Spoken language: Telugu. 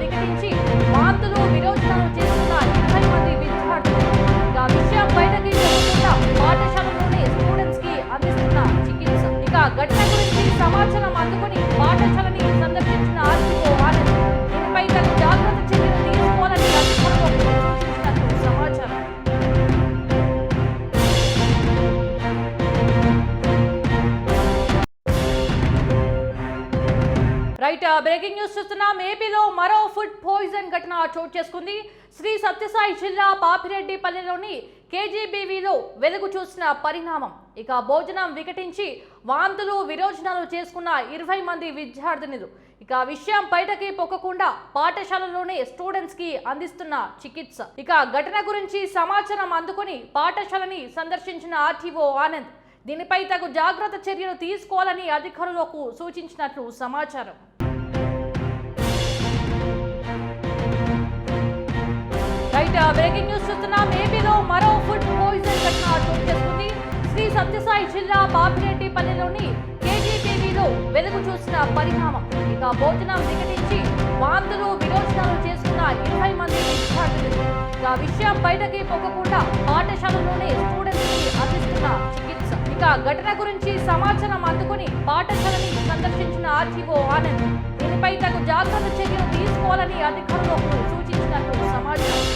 వికటించి వాంతులు విరోచనాలు చేస్తున్న ఇరవై మంది విద్యార్థులు ఇక విషయం బయటకి చెప్పకుండా పాఠశాలలోనే స్టూడెంట్స్కి అందిస్తున్న చికిత్స. ఇక ఘటన గురించి సమాచారం అందుకుని పాఠశాలని సందర్శించిన ఆర్థిక రైట్ బ్రేకింగ్ న్యూస్ చూస్తున్నాం. ఏపీలో మరో ఫుడ్ పాయిజన్ ఘటన చోటు చేసుకుంది. శ్రీ సత్యసాయి జిల్లా పాపిరెడ్డిపల్లిలోని కేజీబీవీలో వెలుగు చూసిన పరిణామం. ఇక భోజనం వికటించి వాంతులు విరోచనాలు చేసుకున్న ఇరవై మంది విద్యార్థినులు. ఇక విషయం బయటకి పొక్కకుండా పాఠశాలలోనే స్టూడెంట్స్కి అందిస్తున్న చికిత్స. ఇక ఘటన గురించి సమాచారం అందుకుని పాఠశాలని సందర్శించిన ఆర్టీఓ ఆనంద్. దీనిపై తగు జాగ్రత్త చర్యలు తీసుకోవాలని అధికారులకు సూచించినట్లు సమాచారం. రైట్ బ్రేకింగ్ న్యూస్ చూస్తున్నాం ఏపీలో మరో ఫుడ్ పాయిజన్ ఘటన చోటు చేసుకుంది. శ్రీ సత్యసాయి జిల్లా పాపిరెడ్డిపల్లిలోని కేజీటీవీలో వెలుగు చూసిన పరిణామం. ఇక భోజనం వికటించి వాంతులు విరోచనాలు చేసుకున్న ఇరవై మంది విద్యార్థులు. ఇక విషయం బయటకి పొగకుండా పాఠశాలలోనే స్టూడెంట్స్ అందిస్తున్నారు ఘటన గురించి సమాచారం అందుకుని పాఠశాలని సందర్శించిన ఆర్టీఓ ఆనంద్ దీనిపై తగు జాగ్రత్త చర్యలు తీసుకోవాలని అధికారులకు సూచించినట్లు సమాచారం.